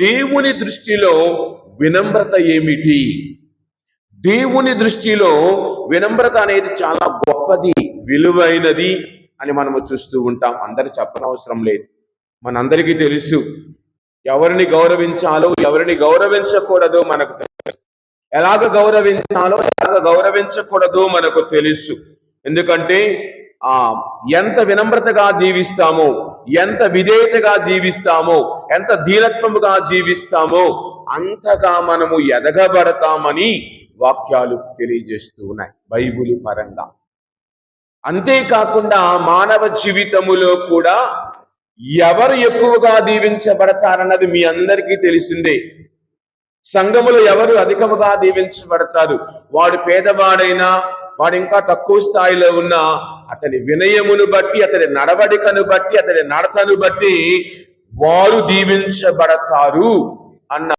దేవుని దృష్టిలో వినమ్రత ఏమిటి? దేవుని దృష్టిలో వినమ్రత అనేది చాలా గొప్పది విలువైనది అని మనము చూస్తూ ఉంటాం. అందరు చెప్పనవసరం లేదు. మనందరికీ తెలుసు. ఎవరిని గౌరవించాలో ఎవరిని గౌరవించకూడదో మనకు తెలుసు. ఎలాగ గౌరవించాలో ఎలాగ గౌరవించకూడదో మనకు తెలుసు. ఎందుకంటే ఆ ఎంత వినమ్రతగా జీవిస్తామో ఎంత విధేయతగా జీవిస్తామో ఎంత ధీరత్వముగా జీవిస్తామో అంతగా మనము ఎదగబడతామని వాక్యాలు తెలియజేస్తూ ఉన్నాయి బైబుల్ పరంగా. అంతేకాకుండా మానవ జీవితములో కూడా ఎవరు ఎక్కువగా దీవించబడతారన్నది మీ అందరికీ తెలిసిందే. సంఘములో ఎవరు అధికముగా దీవించబడతారు? వాడు పేదవాడైనా వాడు ఇంకా తక్కువ స్థాయిలో ఉన్న అతని వినయమును బట్టి అతని నడవడికను బట్టి అతని నడతను బట్టి వారు దీవించబడతారు అన్న